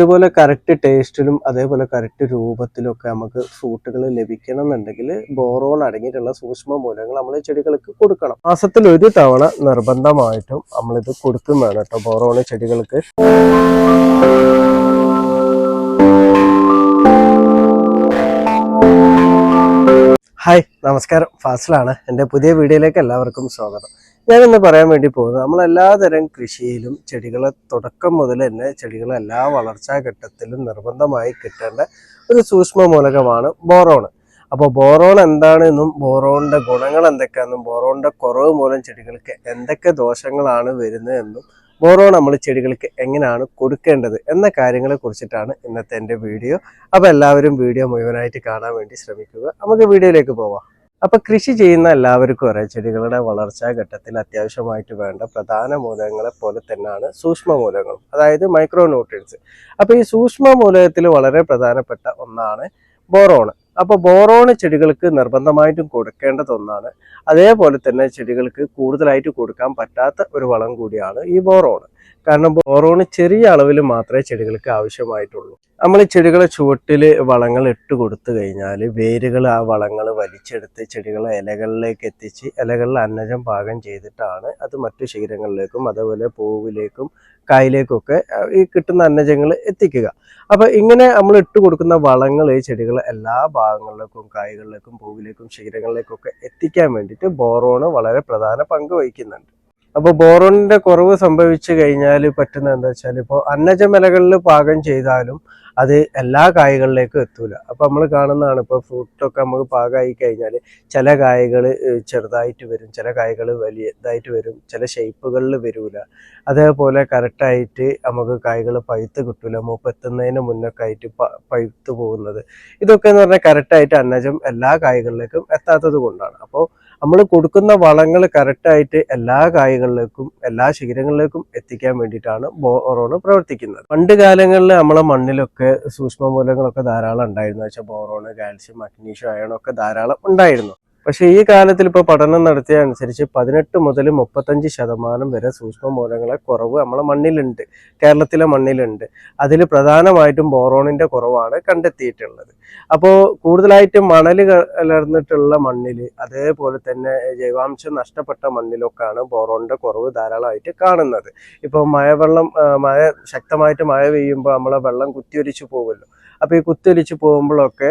ഇതുപോലെ കറക്റ്റ് ടേസ്റ്റിലും അതേപോലെ കറക്റ്റ് രൂപത്തിലും ഒക്കെ നമുക്ക് ഫ്രൂട്ടുകൾ ലഭിക്കണം എന്നുണ്ടെങ്കിൽ ബോറോൺ അടങ്ങിയിട്ടുള്ള സൂക്ഷ്മ മൂലങ്ങൾ നമ്മൾ ചെടികൾക്ക് കൊടുക്കണം. മാസത്തിൽ ഒരു തവണ നിർബന്ധമായിട്ടും നമ്മളിത് കൊടുക്കും വേണം കേട്ടോ ബോറോൺ ചെടികൾക്ക്. ഹായ് നമസ്കാരം. ഫാസിലാണ്. എന്റെ പുതിയ വീഡിയോയിലേക്ക് എല്ലാവർക്കും സ്വാഗതം. ഞാൻ ഇന്ന് പറയാൻ വേണ്ടി പോകുന്നത് നമ്മൾ എല്ലാതരം കൃഷിയിലും ചെടികളെ തുടക്കം മുതൽ തന്നെ ചെടികളെ എല്ലാ വളർച്ചാ ഘട്ടത്തിലും നിർബന്ധമായി കിട്ടേണ്ട ഒരു സൂക്ഷ്മ മൂലകമാണ് ബോറോൺ അപ്പോൾ ബോറോൺ എന്താണെന്നും ബോറോണിന്റെ ഗുണങ്ങൾ എന്തൊക്കെയാണെന്നും ബോറോണിന്റെ കുറവ് മൂലം ചെടികൾക്ക് എന്തൊക്കെ ദോഷങ്ങളാണ് വരുന്നതെന്നും ബോറോൺ നമ്മൾ ചെടികൾക്ക് എങ്ങനെയാണ് കൊടുക്കേണ്ടത് എന്ന കാര്യങ്ങളെ കുറിച്ചിട്ടാണ് ഇന്നത്തെ എന്റെ വീഡിയോ. അപ്പോൾ എല്ലാവരും വീഡിയോ മുഴുവനായിട്ട് കാണാൻ വേണ്ടി ശ്രമിക്കുക. നമുക്ക് വീഡിയോയിലേക്ക് പോവാം. അപ്പൊ കൃഷി ചെയ്യുന്ന എല്ലാവർക്കും അറിയാം. ചെടികളുടെ വളർച്ചാ ഘട്ടത്തിൽ അത്യാവശ്യമായിട്ട് വേണ്ട പ്രധാന മൂലകങ്ങളെ പോലെ തന്നെയാണ് സൂക്ഷ്മ മൂലകങ്ങളും അതായത് മൈക്രോ ന്യൂട്രിയൻസ് അപ്പൊ ഈ സൂക്ഷ്മ മൂലകത്തിൽ വളരെ പ്രധാനപ്പെട്ട ഒന്നാണ് ബോറോൺ അപ്പൊ ബോറോൺ ചെടികൾക്ക് നിർബന്ധമായിട്ടും കൊടുക്കേണ്ടത് ഒന്നാണ്. അതേപോലെ തന്നെ ചെടികൾക്ക് കൂടുതലായിട്ട് കൊടുക്കാൻ പറ്റാത്ത ഒരു വളം കൂടിയാണ് ഈ ബോറോണ് കാരണം ബോറോണ് ചെറിയ അളവിൽ മാത്രമേ ചെടികൾക്ക് ആവശ്യമായിട്ടുള്ളൂ. നമ്മൾ ചെടികളെ ചുവട്ടിൽ വളങ്ങൾ ഇട്ട് കൊടുത്തു കഴിഞ്ഞാൽ വേരുകൾ ആ വളങ്ങൾ വലിച്ചെടുത്ത് ചെടികളെ ഇലകളിലേക്ക് എത്തിച്ച് ഇലകളിൽ അന്നജം പാകം ചെയ്തിട്ടാണ് അത് മറ്റു ശീലങ്ങളിലേക്കും അതേപോലെ പൂവിലേക്കും കായിലേക്കൊക്കെ ഈ കിട്ടുന്ന അന്നജങ്ങൾ എത്തിക്കുക. അപ്പൊ ഇങ്ങനെ നമ്മൾ ഇട്ട് കൊടുക്കുന്ന വളങ്ങൾ ചെടികൾ എല്ലാ ഭാഗങ്ങളിലേക്കും കായ്കളിലേക്കും പൂവിലേക്കും ശിഖരങ്ങളിലേക്കും ഒക്കെ എത്തിക്കാൻ വേണ്ടിയിട്ട് ബോറോണ് വളരെ പ്രധാന പങ്ക് വഹിക്കുന്നുണ്ട്. അപ്പോൾ ബോറോണിന്റെ കുറവ് സംഭവിച്ചു കഴിഞ്ഞാൽ പറ്റുന്ന എന്താ വെച്ചാൽ ഇപ്പോൾ അന്നജമലകളിൽ പാകം ചെയ്താലും അത് എല്ലാ കായ്കളിലേക്കും എത്തൂല. അപ്പൊ നമ്മൾ കാണുന്നതാണ് ഇപ്പോൾ ഫ്രൂട്ടൊക്കെ നമുക്ക് പാകമായി കഴിഞ്ഞാൽ ചില കായകൾ ചെറുതായിട്ട് വരും ചില കായകൾ വലിയതായിട്ട് വരും ചില ഷേപ്പുകളിൽ വരൂല. അതേപോലെ കറക്റ്റായിട്ട് നമുക്ക് കായ്കൾ പഴുത്ത് കിട്ടൂല. മൂപ്പെത്തുന്നതിന് മുന്നൊക്കെ ആയിട്ട് പഴുത്ത് പോകുന്നത്. ഇതൊക്കെ എന്ന് പറഞ്ഞാൽ കറക്റ്റായിട്ട് അന്നജം എല്ലാ കായ്കളിലേക്കും എത്താത്തത് കൊണ്ടാണ്. അപ്പോൾ നമ്മൾ കൊടുക്കുന്ന വളങ്ങൾ കറക്റ്റായിട്ട് എല്ലാ കായ്കളിലേക്കും എല്ലാ ശിഖരങ്ങളിലേക്കും എത്തിക്കാൻ വേണ്ടിയിട്ടാണ് ബോറോൺ പ്രവർത്തിക്കുന്നത്. പണ്ട് കാലങ്ങളിൽ നമ്മളെ മണ്ണിലൊക്കെ സൂക്ഷ്മ മൂലങ്ങളൊക്കെ ധാരാളം ഉണ്ടായിരുന്നു. വെച്ചാൽ ബോറോണ് കാൽസ്യം മഗ്നീഷ്യം അയണൊക്കെ ധാരാളം ഉണ്ടായിരുന്നു. പക്ഷെ ഈ കാലത്തിൽ ഇപ്പോൾ പഠനം നടത്തിയ അനുസരിച്ച് പതിനെട്ട് മുതൽ മുപ്പത്തഞ്ച് ശതമാനം വരെ സൂക്ഷ്മ മൂലങ്ങളെ കുറവ് നമ്മളെ മണ്ണിലുണ്ട്. കേരളത്തിലെ മണ്ണിലുണ്ട്. അതിൽ പ്രധാനമായിട്ടും ബോറോണിന്റെ കുറവാണ് കണ്ടെത്തിയിട്ടുള്ളത്. അപ്പോൾ കൂടുതലായിട്ടും മണൽ കലർന്നിട്ടുള്ള മണ്ണിൽ അതേപോലെ തന്നെ ജൈവാംശം നഷ്ടപ്പെട്ട മണ്ണിലൊക്കെയാണ് ബോറോണിന്റെ കുറവ് ധാരാളമായിട്ട് കാണുന്നത്. ഇപ്പോൾ മഴവെള്ളം മഴ ശക്തമായിട്ട് മഴ പെയ്യുമ്പോൾ നമ്മളെ വെള്ളം കുത്തിയൊലിച്ചു പോകുമല്ലോ. അപ്പോൾ ഈ കുത്തിയൊലിച്ചു പോകുമ്പോഴൊക്കെ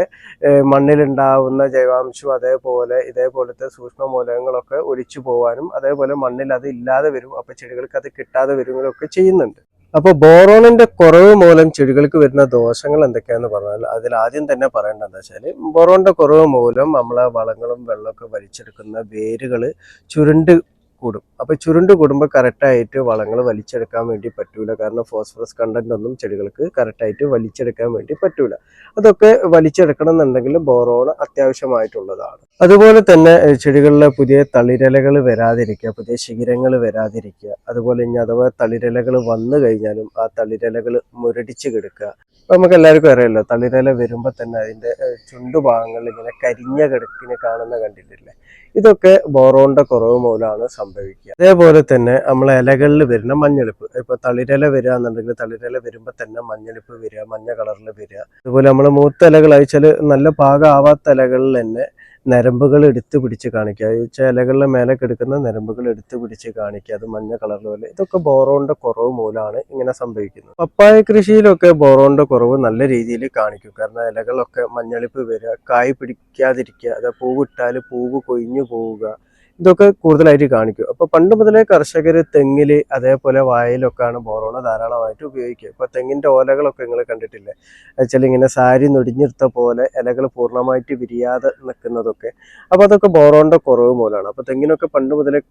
മണ്ണിലുണ്ടാവുന്ന ജൈവാംശം അതേപോലെ ഇതേപോലത്തെ സൂക്ഷ്മ മൂലകങ്ങളൊക്കെ ഒലിച്ചു പോകാനും അതേപോലെ മണ്ണിൽ അത് ഇല്ലാതെ വരും അപ്പോൾ ചെടികൾക്ക് അത് കിട്ടാതെ വരുന്നതൊക്കെ ചെയ്യുന്നുണ്ട്. അപ്പോൾ ബോറോണിന്റെ കുറവ് മൂലം ചെടികൾക്ക് വരുന്ന ദോഷങ്ങൾ എന്തൊക്കെയാന്ന് പറഞ്ഞാൽ അതിൽ ആദ്യം തന്നെ പറയേണ്ടത് എന്താ വെച്ചാൽ ബോറോണിന്റെ കുറവ് മൂലം നമ്മളെ വളങ്ങളും വെള്ളമൊക്കെ വലിച്ചെടുക്കുന്ന വേരുകൾ ചുരുണ്ട് കൂടും. അപ്പൊ ചുരുണ്ട് കൂടുമ്പോൾ കറക്റ്റായിട്ട് വളങ്ങൾ വലിച്ചെടുക്കാൻ വേണ്ടി പറ്റൂല. കാരണം ഫോസ്ഫറസ് കണ്ടന്റ് ഒന്നും ചെടികൾക്ക് കറക്റ്റായിട്ട് വലിച്ചെടുക്കാൻ വേണ്ടി പറ്റൂല. അതൊക്കെ വലിച്ചെടുക്കണം എന്നുണ്ടെങ്കിൽ ബോറോൺ അത്യാവശ്യമായിട്ടുള്ളതാണ്. അതുപോലെ തന്നെ ചെടികളിലെ പുതിയ തളിരലകൾ വരാതിരിക്കുക പുതിയ ശിഖിരങ്ങൾ വരാതിരിക്കുക. അതുപോലെ ഇനി അഥവാ തളിരലകൾ വന്നു കഴിഞ്ഞാലും ആ തളിരലകൾ മുരടിച്ച് കിടക്കുക. നമുക്ക് എല്ലാവർക്കും അറിയാലോ തളിരല വരുമ്പോൾ തന്നെ അതിന്റെ ചുണ്ടുഭാഗങ്ങളിൽ ഇങ്ങനെ കരിഞ്ഞ കിടക്കിനെ കാണുന്ന കണ്ടിട്ടില്ലേ? ഇതൊക്കെ ബോറോണിന്റെ കുറവ് മൂലമാണ് സംഭവിക്കുക. അതേപോലെ തന്നെ നമ്മളെ ഇലകളിൽ വരുന്ന മഞ്ഞളിപ്പ്. ഇപ്പൊ തളിരില വരിക എന്നുണ്ടെങ്കിൽ തളിരില വരുമ്പോൾ തന്നെ മഞ്ഞളിപ്പ് വരിക മഞ്ഞ കളറിൽ വരിക. അതുപോലെ നമ്മൾ മൂത്ത ഇലകൾ അയച്ചാൽ നല്ല പാകമാവാത്ത ഇലകളിൽ തന്നെ നരമ്പുകൾ എടുത്തു പിടിച്ച് കാണിക്കുക. ഈ ചിലകളിലെ മേലെ കിടക്കുന്ന നരമ്പുകൾ എടുത്തു പിടിച്ച് കാണിക്കുക. അത് മഞ്ഞ കളറിൽ പോലെ. ഇതൊക്കെ ബോറോണിന്റെ കുറവ് മൂലമാണ് ഇങ്ങനെ സംഭവിക്കുന്നത്. പപ്പായ കൃഷിയിലൊക്കെ ബോറോണിന്റെ കുറവ് നല്ല രീതിയിൽ കാണിക്കും. കാരണം ഇലകളൊക്കെ മഞ്ഞളിപ്പ് വരിക കായ് പിടിക്കാതിരിക്കുക അത് പൂവിട്ടാൽ പൂവ് കൊഴിഞ്ഞു പോവുക ഇതൊക്കെ കൂടുതലായിട്ട് കാണിക്കും. അപ്പൊ പണ്ട് മുതലേ കർഷകർ തെങ്ങിൽ അതേപോലെ വായലൊക്കെയാണ് ബോറോണ ധാരാളമായിട്ട് ഉപയോഗിക്കുക. ഇപ്പൊ തെങ്ങിന്റെ ഓലകളൊക്കെ നിങ്ങൾ കണ്ടിട്ടില്ലേ? വെച്ചാൽ ഇങ്ങനെ സാരി നൊടിഞ്ഞെടുത്ത പോലെ ഇലകൾ പൂർണമായിട്ട് വിരിയാതെ നിൽക്കുന്നതൊക്കെ അപ്പൊ അതൊക്കെ ബോറോണിന്റെ കുറവ് മൂലമാണ്. അപ്പൊ തെങ്ങിനൊക്കെ പണ്ട് മുതലേ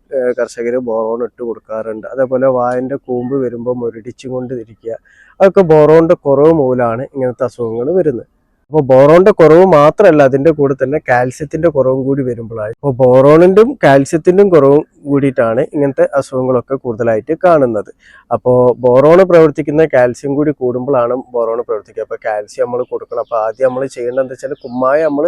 കർഷകർ ബോറോൺ ഇട്ട് കൊടുക്കാറുണ്ട്. അതേപോലെ വായന്റെ കൂമ്പ് വരുമ്പോൾ മുരടിച്ചും കൊണ്ട് ഇരിക്കുക. അതൊക്കെ ബോറോണിന്റെ കുറവ് മൂലമാണ് ഇങ്ങനത്തെ അസുഖങ്ങൾ വരുന്നത്. അപ്പോൾ ബോറോണിന്റെ കുറവ് മാത്രമല്ല അതിന്റെ കൂടെ തന്നെ കാൽസ്യത്തിന്റെ കുറവും കൂടി വരുമ്പോഴാണ്. അപ്പോൾ ബോറോണിന്റെയും കാൽസ്യത്തിന്റെയും കുറവും കൂടിയിട്ടാണ് ഇങ്ങനത്തെ അസുഖങ്ങളൊക്കെ കൂടുതലായിട്ട് കാണുന്നത്. അപ്പോൾ ബോറോണ് പ്രവർത്തിക്കുന്ന കാൽസ്യം കൂടി കൂടുമ്പോഴാണ് ബോറോണ് പ്രവർത്തിക്കുക. അപ്പോൾ കാൽസ്യം നമ്മൾ കൊടുക്കണം. അപ്പോൾ ആദ്യം നമ്മൾ ചെയ്യേണ്ടത് വെച്ചാൽ കുമ്മായ നമ്മൾ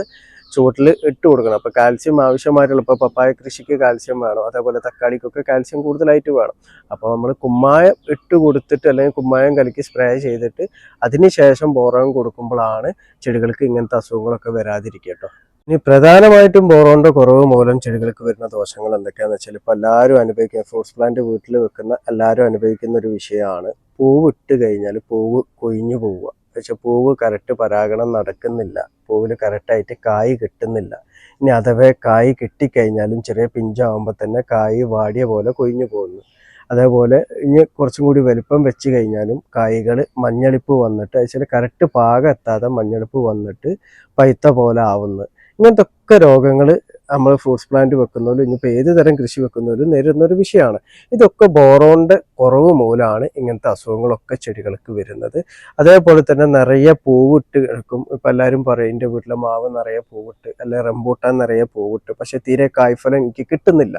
ചുവട്ടിൽ ഇട്ട് കൊടുക്കണം. അപ്പോൾ കാൽസ്യം ആവശ്യമായിട്ടുള്ള ഇപ്പോൾ പപ്പായ കൃഷിക്ക് കാൽസ്യം വേണം. അതേപോലെ തക്കാളിക്കൊക്കെ കാൽസ്യം കൂടുതലായിട്ട് വേണം. അപ്പോൾ നമ്മൾ കുമ്മായം ഇട്ട് കൊടുത്തിട്ട് അല്ലെങ്കിൽ കുമ്മായം കലക്കി സ്പ്രേ ചെയ്തിട്ട് അതിന് ശേഷം ബോറോൺ കൊടുക്കുമ്പോഴാണ് ചെടികൾക്ക് ഇങ്ങനത്തെ അസുഖങ്ങളൊക്കെ വരാതിരിക്കട്ടോ കേട്ടോ. ഇനി പ്രധാനമായിട്ടും ബോറോണിന്റെ കുറവ് മൂലം ചെടികൾക്ക് വരുന്ന ദോഷങ്ങൾ എന്തൊക്കെയാണെന്ന് വെച്ചാൽ ഇപ്പോൾ എല്ലാവരും അനുഭവിക്കുന്ന ഫ്രൂട്ട്സ് പ്ലാന്റ് വീട്ടിൽ വെക്കുന്ന എല്ലാവരും അനുഭവിക്കുന്ന ഒരു വിഷയമാണ്. പൂവ് ഇട്ട് കഴിഞ്ഞാൽ പൂവ് കൊഴിഞ്ഞു പോവുക. പക്ഷെ പൂവ് കറക്റ്റ് പരാഗണം നടക്കുന്നില്ല. പൂവിൽ കറക്റ്റായിട്ട് കായ് കിട്ടുന്നില്ല. ഇനി അഥവാ കായ് കിട്ടിക്കഴിഞ്ഞാലും ചെറിയ പിഞ്ചാവുമ്പോൾ തന്നെ കായ് വാടിയ പോലെ കൊഴിഞ്ഞു പോകുന്നു. അതേപോലെ ഇനി കുറച്ചും കൂടി വലുപ്പം വെച്ച് കഴിഞ്ഞാലും കായ്കൾ മഞ്ഞളിപ്പ് വന്നിട്ട് അതിൽ കറക്റ്റ് പാകം എത്താതെ മഞ്ഞളിപ്പ് വന്നിട്ട് പൈത്ത പോലെ ആവുന്നു. ഇങ്ങനത്തെ ഒക്കെ രോഗങ്ങൾ നമ്മൾ ഫ്രൂട്ട്സ് പ്ലാന്റ് വെക്കുന്നവരും ഇനിയിപ്പോൾ ഏത് തരം കൃഷി വെക്കുന്നവരും നേരിടുന്ന ഒരു വിഷയമാണ്. ഇതൊക്കെ ബോറോണിന്റെ കുറവ് മൂലമാണ് ഇങ്ങനത്തെ അസുഖങ്ങളൊക്കെ ചെടികൾക്ക് വരുന്നത്. അതേപോലെ തന്നെ നിറയെ പൂവിട്ട് കിടക്കും. ഇപ്പം എല്ലാവരും പറയും എന്റെ വീട്ടിലെ മാവ് നിറയെ പൂവിട്ട് അല്ലെ റംബൂട്ടാൻ നിറയെ പൂവിട്ട്. പക്ഷെ തീരെ കായ്ഫലം എനിക്ക് കിട്ടുന്നില്ല.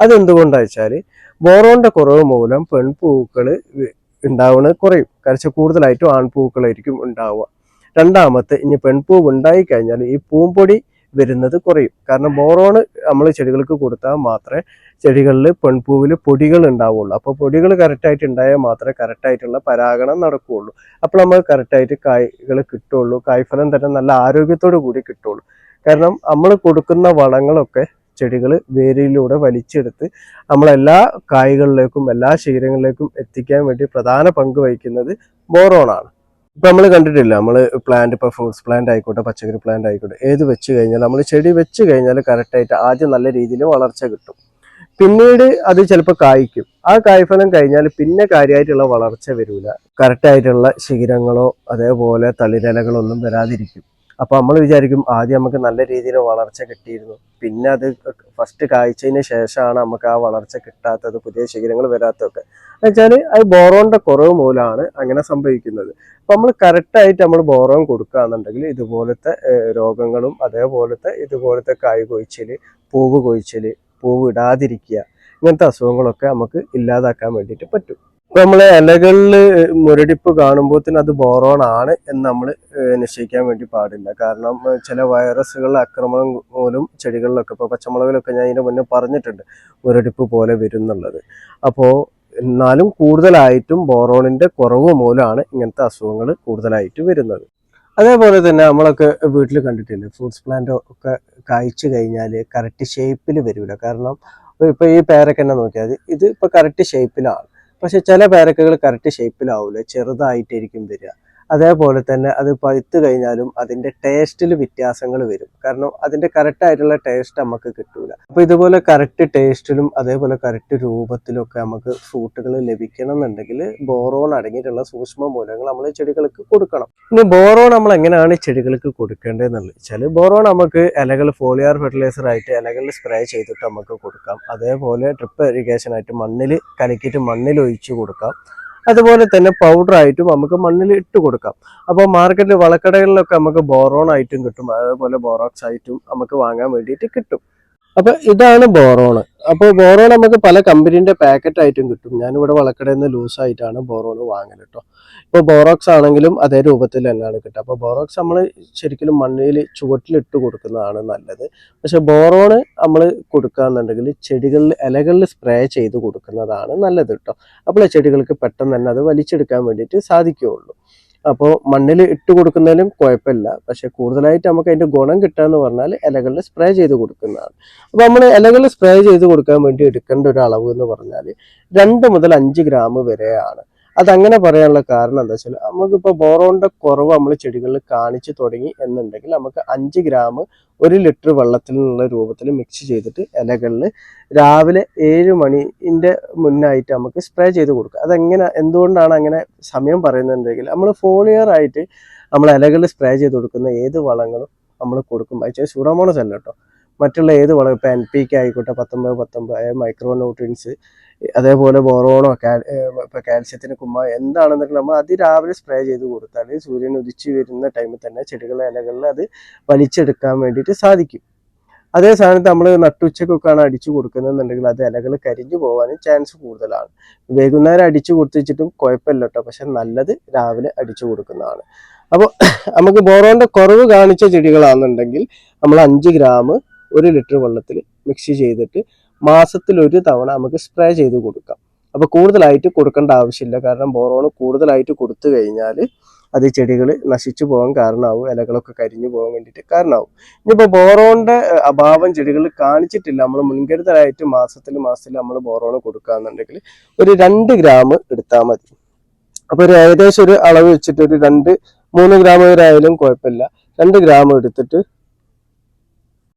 അതെന്തുകൊണ്ടാ വെച്ചാൽ ബോറോണിന്റെ കുറവ് മൂലം പെൺപൂക്കൾ ഉണ്ടാവുന്നത് കുറയും. കാരണം കൂടുതലായിട്ടും ആൺപൂക്കളായിരിക്കും ഉണ്ടാവുക. രണ്ടാമത്തെ ഇനി പെൺപൂവ് ഉണ്ടായി കഴിഞ്ഞാൽ ഈ പൂമ്പൊടി വരുന്നത് കുറയും. കാരണം ബോറോൺ നമ്മൾ ചെടികൾക്ക് കൊടുത്താൽ മാത്രമേ ചെടികളിൽ പെൺപൂവിൽ പൊടികൾ ഉണ്ടാവുള്ളൂ. അപ്പോൾ പൊടികൾ കറക്റ്റായിട്ട് ഉണ്ടായാൽ മാത്രമേ കറക്റ്റായിട്ടുള്ള പരാഗണം നടക്കുകയുള്ളൂ. അപ്പോൾ നമ്മൾ കറക്റ്റായിട്ട് കായ്കൾ കിട്ടുള്ളൂ കായ്ഫലം തന്നെ നല്ല ആരോഗ്യത്തോടു കൂടി കിട്ടുള്ളൂ കാരണം നമ്മൾ കൊടുക്കുന്ന വളങ്ങളൊക്കെ ചെടികൾ വേരിലൂടെ വലിച്ചെടുത്ത് നമ്മളെല്ലാ കായ്കളിലേക്കും എല്ലാ ശീരങ്ങളിലേക്കും എത്തിക്കാൻ വേണ്ടി പ്രധാന പങ്ക് വഹിക്കുന്നത് ബോറോണാണ്. ഇപ്പൊ നമ്മൾ കണ്ടിട്ടില്ല നമ്മൾ പ്ലാന്റ് ഇപ്പൊ ഫ്രൂട്ട്സ് പ്ലാന്റ് ആയിക്കോട്ടെ പച്ചക്കറി പ്ലാന്റ് ആയിക്കോട്ടെ ഏത് വെച്ച് കഴിഞ്ഞാൽ നമ്മൾ ചെടി വെച്ച് കഴിഞ്ഞാൽ കറക്റ്റായിട്ട് ആദ്യം നല്ല രീതിയിൽ വളർച്ച കിട്ടും. പിന്നീട് അത് ചിലപ്പോൾ കായ്ക്കും. ആ കായ്ഫലം കഴിഞ്ഞാൽ പിന്നെ കാര്യമായിട്ടുള്ള വളർച്ച വരില്ല കറക്റ്റായിട്ടുള്ള ശിഖരങ്ങളോ അതേപോലെ തളിരലകളൊന്നും വരാതിരിക്കും. അപ്പൊ നമ്മൾ വിചാരിക്കും ആദ്യം നമുക്ക് നല്ല രീതിയിൽ വളർച്ച കിട്ടിയിരുന്നു. പിന്നെ അത് ഫസ്റ്റ് കാഴ്ചയിന് ശേഷമാണ് നമുക്ക് ആ വളർച്ച കിട്ടാത്തത് പുതിയ ശിഖരങ്ങൾ വരാത്തതൊക്കെ. എന്നുവെച്ചാൽ അത് ബോറോന്റെ കുറവ് മൂലമാണ് അങ്ങനെ സംഭവിക്കുന്നത്. അപ്പൊ നമ്മൾ കറക്റ്റായിട്ട് നമ്മൾ ബോറോൺ കൊടുക്കുകയാണെന്നുണ്ടെങ്കിൽ ഇതുപോലത്തെ രോഗങ്ങളും അതേപോലത്തെ ഇതുപോലത്തെ കായ് കൊഴിച്ചിൽ പൂവ് കൊഴിച്ചിൽ പൂവ് ഇടാതിരിക്കുക ഇങ്ങനത്തെ അസുഖങ്ങളൊക്കെ നമുക്ക് ഇല്ലാതാക്കാൻ വേണ്ടിയിട്ട് പറ്റും. ഇപ്പൊ നമ്മൾ ഇലകളിൽ മുരടിപ്പ് കാണുമ്പോൾ തന്നെ അത് ബോറോൺ ആണ് എന്ന് നമ്മൾ നിശ്ചയിക്കാൻ വേണ്ടി പാടില്ല. കാരണം ചില വൈറസുകളുടെ ആക്രമണം മൂലം ചെടികളിലൊക്കെ ഇപ്പോൾ പച്ചമുളകിലൊക്കെ ഞാൻ ഇതിന്റെ മുന്നേ പറഞ്ഞിട്ടുണ്ട് മുരടിപ്പ് പോലെ വരുന്നുള്ളത്. അപ്പോൾ എന്നാലും കൂടുതലായിട്ടും ബോറോണിന്റെ കുറവ് മൂലമാണ് ഇങ്ങനത്തെ അസുഖങ്ങൾ കൂടുതലായിട്ട് വരുന്നത്. അതേപോലെ തന്നെ നമ്മളൊക്കെ വീട്ടിൽ കണ്ടിട്ടില്ല ഫ്രൂട്ട്സ് പ്ലാന്റ് ഒക്കെ കായ്ച്ചു കഴിഞ്ഞാൽ കറക്റ്റ് ഷേപ്പിൽ വരില്ല കാരണം ഇപ്പൊ ഈ പേരൊക്കെ തന്നെ നോക്കിയാൽ ഇത് ഇപ്പൊ കറക്റ്റ് ഷേപ്പിലാണ് പക്ഷെ ചില പേരക്കകൾ കറക്റ്റ് ഷേപ്പിലാവില്ല ചെറുതായിട്ടായിരിക്കും വരിക. അതേപോലെ തന്നെ അത് പഴുത്തു കഴിഞ്ഞാലും അതിന്റെ ടേസ്റ്റിൽ വ്യത്യാസങ്ങൾ വരും. കാരണം അതിന്റെ കറക്റ്റ് ആയിട്ടുള്ള ടേസ്റ്റ് നമുക്ക് കിട്ടൂല. അപ്പോൾ ഇതുപോലെ കറക്റ്റ് ടേസ്റ്റിലും അതേപോലെ കറക്റ്റ് രൂപത്തിലും ഒക്കെ നമുക്ക് ഫ്രൂട്ടുകൾ ലഭിക്കണം എന്നുണ്ടെങ്കിൽ ബോറോൺ അടങ്ങിയിട്ടുള്ള സൂക്ഷ്മ മൂലങ്ങൾ നമ്മൾ ചെടികൾക്ക് കൊടുക്കണം. ഇനി ബോറോൺ നമ്മൾ എങ്ങനെയാണ് ചെടികൾക്ക് കൊടുക്കേണ്ടതെന്നുള്ളത് വെച്ചാൽ ബോറോൺ നമുക്ക് ഇലകൾ ഫോളിയാർ ഫെർട്ടിലൈസർ ആയിട്ട് ഇലകളിൽ സ്പ്രേ ചെയ്തിട്ട് നമുക്ക് കൊടുക്കാം. അതേപോലെ ഡ്രിപ്പ് ഇറിഗേഷൻ ആയിട്ട് മണ്ണിൽ കലക്കിയിട്ട് മണ്ണിൽ ഒഴിച്ചു കൊടുക്കാം. അതുപോലെ തന്നെ പൗഡർ ആയിട്ടും നമുക്ക് മണ്ണിൽ ഇട്ട് കൊടുക്കാം. അപ്പോൾ മാർക്കറ്റിൽ വളക്കടകളിലൊക്കെ നമുക്ക് ബോറോൺ ആയിട്ടും കിട്ടും. അതുപോലെ ബോറോക്സ് ആയിട്ടും നമുക്ക് വാങ്ങാൻ വേണ്ടിയിട്ട് കിട്ടും. അപ്പൊ ഇതാണ് ബോറോൺ അപ്പോൾ ബോറോൺ നമുക്ക് പല കമ്പനീന്റെ പാക്കറ്റ് ആയിട്ടും കിട്ടും. ഞാനിവിടെ വളക്കടയിൽ നിന്ന് ലൂസ് ആയിട്ടാണ് ബോറോൺ വാങ്ങൽ കേട്ടോ ഇപ്പോൾ ബോറോക്സ് ആണെങ്കിലും അതേ രൂപത്തിൽ തന്നെയാണ് കിട്ടുക. അപ്പോൾ ബോറോക്സ് നമ്മൾ ശരിക്കും മണ്ണിൽ ചുവട്ടിലിട്ട് കൊടുക്കുന്നതാണ് നല്ലത്. പക്ഷെ ബോറോൺ നമ്മൾ കൊടുക്കുകയെന്നുണ്ടെങ്കിൽ ചെടികളിൽ ഇലകളിൽ സ്പ്രേ ചെയ്ത് കൊടുക്കുന്നതാണ് നല്ലത് കേട്ടോ അപ്പോൾ ചെടികൾക്ക് പെട്ടെന്ന് തന്നെ അത് വലിച്ചെടുക്കാൻ വേണ്ടിയിട്ട് സാധിക്കുകയുള്ളൂ. അപ്പോൾ മണ്ണിൽ ഇട്ട് കൊടുക്കുന്നതിലും കുഴപ്പമില്ല. പക്ഷെ കൂടുതലായിട്ട് നമുക്ക് അതിന്റെ ഗുണം കിട്ടുക എന്ന് പറഞ്ഞാൽ ഇലകളിൽ സ്പ്രേ ചെയ്ത് കൊടുക്കുന്നതാണ്. അപ്പോൾ നമ്മൾ ഇലകളിൽ സ്പ്രേ ചെയ്ത് കൊടുക്കാൻ വേണ്ടി എടുക്കേണ്ട ഒരു അളവ് എന്ന് പറഞ്ഞാൽ രണ്ട് മുതൽ അഞ്ച് ഗ്രാം വരെയാണ്. അതങ്ങനെ പറയാനുള്ള കാരണം എന്താ വെച്ചാൽ നമുക്കിപ്പോൾ ബോറോണിന്റെ കുറവ് നമ്മൾ ചെടികളിൽ കാണിച്ചു തുടങ്ങി എന്നുണ്ടെങ്കിൽ നമുക്ക് അഞ്ച് ഗ്രാം ഒരു ലിറ്റർ വെള്ളത്തിൽ നിന്നുള്ള രൂപത്തിൽ മിക്സ് ചെയ്തിട്ട് ഇലകളിൽ രാവിലെ ഏഴ് മണിന്റെ മുന്നായിട്ട് നമുക്ക് സ്പ്രേ ചെയ്ത് കൊടുക്കുക. അതെങ്ങനെ എന്തുകൊണ്ടാണ് അങ്ങനെ സമയം പറയുന്നുണ്ടെങ്കിൽ നമ്മൾ ഫോളിയർ ആയിട്ട് നമ്മൾ ഇലകളിൽ സ്പ്രേ ചെയ്ത് കൊടുക്കുന്ന ഏത് വളങ്ങളും നമ്മൾ കൊടുക്കുമ്പോൾ വെച്ചാൽ സൂഡോമോണസ് അല്ല കേട്ടോ മറ്റുള്ള ഏത് വളം ഇപ്പോൾ എൻ പി കെ ആയിക്കോട്ടെ പത്തൊമ്പത് പത്തൊമ്പത് മൈക്രോ ന്യൂട്രിയൻസ് അതേപോലെ ബോറോണോ ഇപ്പൊ കാൽസ്യത്തിന് കുമ്മ എന്താണെന്നൊക്കെ നമ്മൾ അതിരാവിലെ സ്പ്രേ ചെയ്ത് കൊടുത്താൽ സൂര്യൻ ഉദിച്ചു വരുന്ന ടൈമിൽ തന്നെ ചെടികളെ ഇലകളിൽ അത് വലിച്ചെടുക്കാൻ വേണ്ടിയിട്ട് സാധിക്കും. അതേ സാധനത്ത് നമ്മൾ നട്ടുച്ചക്കൊക്കെയാണ് അടിച്ചു കൊടുക്കുന്നതെന്നുണ്ടെങ്കിൽ അത് ഇലകൾ കരിഞ്ഞു പോകാനും ചാൻസ് കൂടുതലാണ്. വൈകുന്നേരം അടിച്ചു കൊടുത്തിച്ചിട്ടും കുഴപ്പമില്ല കേട്ടോ പക്ഷെ നല്ലത് രാവിലെ അടിച്ചു കൊടുക്കുന്നതാണ്. അപ്പോൾ നമുക്ക് ബോറോന്റെ കുറവ് കാണിച്ച ചെടികളാണെന്നുണ്ടെങ്കിൽ നമ്മൾ അഞ്ച് ഗ്രാം ഒരു ലിറ്റർ വെള്ളത്തിൽ മിക്സ് ചെയ്തിട്ട് മാസത്തിൽ ഒരു തവണ നമുക്ക് സ്പ്രേ ചെയ്ത് കൊടുക്കാം. അപ്പോൾ കൂടുതലായിട്ട് കൊടുക്കേണ്ട ആവശ്യമില്ല. കാരണം ബോറോൺ കൂടുതലായിട്ട് കൊടുത്തു കഴിഞ്ഞാൽ അത് ചെടികൾ നശിച്ചു പോകാൻ കാരണമാവും. ഇലകളൊക്കെ കരിഞ്ഞു പോകാൻ വേണ്ടിയിട്ട് കാരണമാവും. ഇനിയിപ്പോൾ ബോറോണിന്റെ അഭാവം ചെടികൾ കാണിച്ചിട്ടില്ല. നമ്മൾ മുൻകരുതലായിട്ട് മാസത്തിൽ മാസത്തിൽ നമ്മൾ ബോറോൺ കൊടുക്കുകയെന്നുണ്ടെങ്കിൽ ഒരു രണ്ട് ഗ്രാം എടുത്താൽ മതി. അപ്പോൾ ഒരു ഏകദേശം ഒരു അളവ് വെച്ചിട്ട് ഒരു രണ്ട് മൂന്ന് ഗ്രാം വരെ ആയാലും കുഴപ്പമില്ല. രണ്ട് ഗ്രാം എടുത്തിട്ട്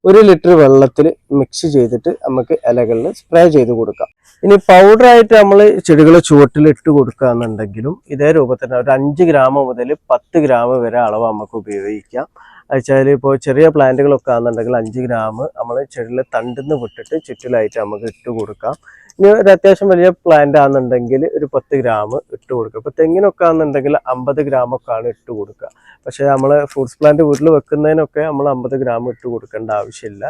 ഒരു ലിറ്റർ വെള്ളത്തിൽ മിക്സ് ചെയ്തിട്ട് നമുക്ക് ഇലകളിൽ സ്പ്രേ ചെയ്ത് കൊടുക്കാം. ഇനി പൗഡറായിട്ട് നമ്മൾ ചെടികളെ ചുവട്ടിൽ ഇട്ട് കൊടുക്കുകയെന്നുണ്ടെങ്കിലും ഇതേ രൂപത്തിൽ ഒരു അഞ്ച് ഗ്രാം മുതൽ പത്ത് ഗ്രാം വരെ അളവ് നമുക്ക് ഉപയോഗിക്കാം. വെച്ചാൽ ഇപ്പോൾ ചെറിയ പ്ലാന്റുകളൊക്കെ ആണെന്നുണ്ടെങ്കിൽ അഞ്ച് ഗ്രാം നമ്മൾ ചെടിയിലെ തണ്ടിന്ന് വിട്ടിട്ട് ചുറ്റിലായിട്ട് നമുക്ക് ഇട്ട് കൊടുക്കാം. ഇനി ഒരു അത്യാവശ്യം വലിയ പ്ലാന്റ് ആണെന്നുണ്ടെങ്കിൽ ഒരു പത്ത് ഗ്രാം ഇട്ട് കൊടുക്കുക. ഇപ്പോൾ തെങ്ങിനൊക്കെ ആണെന്നുണ്ടെങ്കിൽ അമ്പത് ഗ്രാം ഒക്കെ ആണ് ഇട്ട് കൊടുക്കുക. പക്ഷേ നമ്മൾ ഫ്രൂട്ട്സ് പ്ലാന്റ് വീട്ടിൽ വെക്കുന്നതിനൊക്കെ നമ്മൾ അമ്പത് ഗ്രാം ഇട്ട് കൊടുക്കേണ്ട ആവശ്യമില്ല.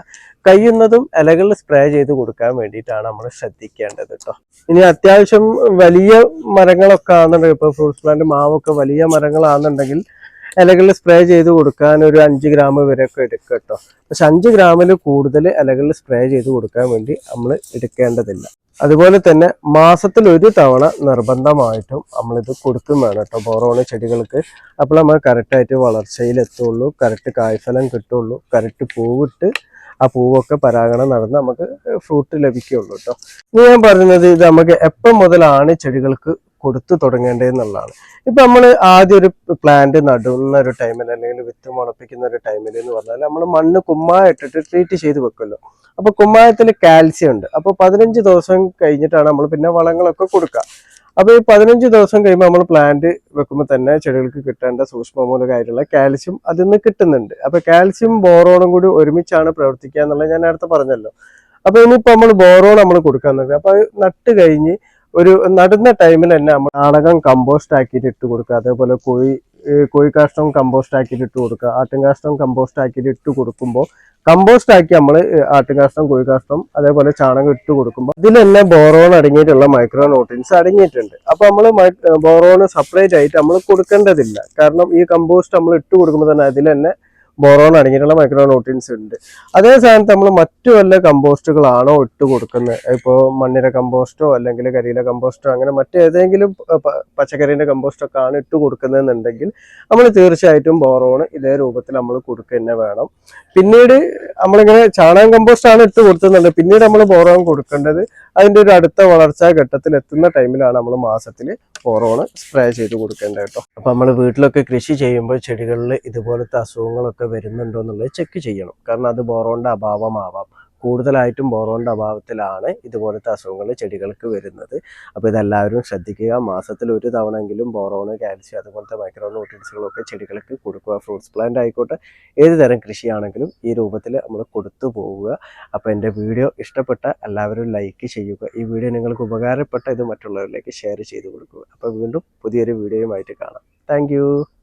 കഴിയുന്നതും ഇലകളിൽ സ്പ്രേ ചെയ്ത് കൊടുക്കാൻ വേണ്ടിയിട്ടാണ് നമ്മൾ ശ്രദ്ധിക്കേണ്ടത് കേട്ടോ ഇനി അത്യാവശ്യം വലിയ മരങ്ങളൊക്കെ ആണെന്നുണ്ടെങ്കിൽ ഇപ്പോൾ ഫ്രൂട്ട്സ് പ്ലാന്റ് മാവൊക്കെ വലിയ മരങ്ങളാണെന്നുണ്ടെങ്കിൽ ഇലകളിൽ സ്പ്രേ ചെയ്ത് കൊടുക്കാൻ ഒരു അഞ്ച് ഗ്രാം വരെയൊക്കെ എടുക്കുക കേട്ടോ. പക്ഷെ അഞ്ച് ഗ്രാമിൽ കൂടുതൽ ഇലകളിൽ സ്പ്രേ ചെയ്ത് കൊടുക്കാൻ വേണ്ടി നമ്മൾ എടുക്കേണ്ടതില്ല. അതുപോലെ തന്നെ മാസത്തിൽ ഒരു തവണ നിർബന്ധമായിട്ടും നമ്മളിത് കൊടുക്കും വേണം കേട്ടോ. ബോറോണ് ചെടികൾക്ക്. അപ്പോൾ നമ്മൾ കറക്റ്റായിട്ട് വളർച്ചയിലെത്തുള്ളൂ കറക്റ്റ് കായ്ഫലം കിട്ടുള്ളൂ. കറക്റ്റ് പൂവിട്ട് ആ പൂവൊക്കെ പരാഗണം നടന്ന് നമുക്ക് ഫ്രൂട്ട് ലഭിക്കുകയുള്ളൂ കേട്ടോ. ഇനി ഞാൻ പറയുന്നത് ഇത് നമുക്ക് എപ്പം മുതലാണ് ചെടികൾക്ക് കൊടുത്തു തുടങ്ങേണ്ടതെന്നുള്ളതാണ് ഇപ്പൊ നമ്മൾ ആദ്യം ഒരു പ്ലാന്റ് നടുന്ന ഒരു ടൈമിൽ അല്ലെങ്കിൽ വിത്ത് മുളപ്പിക്കുന്ന ഒരു ടൈമിൽ എന്ന് പറഞ്ഞാൽ നമ്മൾ മണ്ണ് കുമ്മായിട്ടിട്ട് ട്രീറ്റ് ചെയ്ത് വെക്കുമല്ലോ. അപ്പൊ കുമ്മായത്തിൽ കാൽസ്യം ഉണ്ട്. അപ്പൊ പതിനഞ്ച് ദിവസം കഴിഞ്ഞിട്ടാണ് നമ്മൾ പിന്നെ വളങ്ങളൊക്കെ കൊടുക്കുക. അപ്പൊ ഈ പതിനഞ്ച് ദിവസം കഴിയുമ്പോൾ നമ്മൾ പ്ലാന്റ് വെക്കുമ്പോൾ തന്നെ ചെടികൾക്ക് കിട്ടേണ്ട സൂക്ഷ്മമൂലകമായിട്ടുള്ള കാൽസ്യം അതിൽ നിന്ന് കിട്ടുന്നുണ്ട്. അപ്പൊ കാൽസ്യം ബോറോണും കൂടി ഒരുമിച്ചാണ് പ്രവർത്തിക്കുക എന്നുള്ളത് ഞാൻ നേരത്തെ പറഞ്ഞല്ലോ. അപ്പൊ ഇനിയിപ്പോ നമ്മൾ ബോറോൺ നമ്മൾ കൊടുക്കാൻ നോക്കുക അപ്പൊ നട്ട് കഴിഞ്ഞ് ഒരു നടുന്ന ടൈമിൽ തന്നെ നമ്മൾ നാടകം കമ്പോസ്റ്റ് ആക്കിയിട്ട് ഇട്ട് കൊടുക്കുക. അതേപോലെ കോഴി കോഴി കോഴിക്കാഷ്ടം കമ്പോസ്റ്റ് ആക്കിയിട്ട് ഇട്ട് കൊടുക്കുക. ആട്ടുംകാഷ്ടം കമ്പോസ്റ്റ് ആക്കിയിട്ട് ഇട്ട് കൊടുക്കുമ്പോൾ കമ്പോസ്റ്റ് ആക്കി നമ്മൾ ആട്ടുകാഷ്ടം കോഴിക്കാഷ്ടം അതേപോലെ ചാണകം ഇട്ട് കൊടുക്കുമ്പോൾ ഇതിൽ തന്നെ ബോറോൺ അടങ്ങിയിട്ടുള്ള മൈക്രോ ന്യൂട്രിയൻസ് അടങ്ങിയിട്ടുണ്ട് അപ്പോൾ നമ്മൾ ബോറോൺ സെപ്പറേറ്റ് ആയിട്ട് നമ്മൾ കൊടുക്കേണ്ടതില്ല. കാരണം ഈ കമ്പോസ്റ്റ് നമ്മൾ ഇട്ട് കൊടുക്കുമ്പോൾ തന്നെ അതിൽ തന്നെ ബോറോൺ അടങ്ങിയിട്ടുള്ള മൈക്രോ ന്യൂട്രിയൻസ് ഉണ്ട്. അതേ സ്ഥാനത്ത് നമ്മൾ മറ്റു വല്ല കമ്പോസ്റ്റുകളാണോ ഇട്ട് കൊടുക്കുന്നത്? ഇപ്പോൾ മണ്ണിര കമ്പോസ്റ്റോ അല്ലെങ്കിൽ കരിയില കമ്പോസ്റ്റോ അങ്ങനെ മറ്റേതെങ്കിലും പച്ചക്കറീന്റെ കമ്പോസ്റ്റോ ഒക്കെ ആണ് ഇട്ട് കൊടുക്കുന്നതെന്നുണ്ടെങ്കിൽ നമ്മൾ തീർച്ചയായിട്ടും ബോറോണ് ഇതേ രൂപത്തിൽ നമ്മൾ കൊടുക്കുക തന്നെ വേണം. പിന്നീട് നമ്മളിങ്ങനെ ചാണകം കമ്പോസ്റ്റ് ആണ് ഇട്ട് കൊടുത്തുന്നുണ്ട്. പിന്നീട് നമ്മൾ ബോറോൺ കൊടുക്കേണ്ടത് അതിന്റെ ഒരു അടുത്ത വളർച്ചാ ഘട്ടത്തിൽ എത്തുന്ന ടൈമിലാണ് നമ്മൾ മാസത്തിൽ ബോറോൺ സ്പ്രേ ചെയ്ത് കൊടുക്കേണ്ടത് കേട്ടോ. അപ്പോൾ നമ്മൾ വീട്ടിലൊക്കെ കൃഷി ചെയ്യുമ്പോൾ ചെടികളിൽ ഇതുപോലത്തെ അസുഖങ്ങളൊക്കെ വരുന്നുണ്ടോ എന്നുള്ളത് ചെക്ക് ചെയ്യണം. കാരണം അത് ബോറോണിന്റെ അഭാവമാവാം. കൂടുതലായിട്ടും ബോറോണിന്റെ അഭാവത്തിലാണ് ഇതുപോലത്തെ അസുഖങ്ങൾ ചെടികൾക്ക് വരുന്നത്. അപ്പോൾ ഇതെല്ലാവരും ശ്രദ്ധിക്കുക. മാസത്തിൽ ഒരു തവണയെങ്കിലും ബോറോണ് കാൽസ്യം അതുപോലത്തെ മൈക്രോ ന്യൂട്രിയൻസുകളൊക്കെ ചെടികൾക്ക് കൊടുക്കുക. ഫ്രൂട്ട്സ് പ്ലാന്റ് ആയിക്കോട്ടെ ഏത് തരം കൃഷിയാണെങ്കിലും ഈ രൂപത്തിൽ നമ്മൾ കൊടുത്തു പോവുക. അപ്പോൾ എന്റെ വീഡിയോ ഇഷ്ടപ്പെട്ട എല്ലാവരും ലൈക്ക് ചെയ്യുക. ഈ വീഡിയോ നിങ്ങൾക്ക് ഉപകാരപ്പെട്ട ഇത് മറ്റുള്ളവരിലേക്ക് ഷെയർ ചെയ്ത് കൊടുക്കുക. അപ്പോൾ വീണ്ടും പുതിയൊരു വീഡിയോയുമായിട്ട് കാണാം. താങ്ക്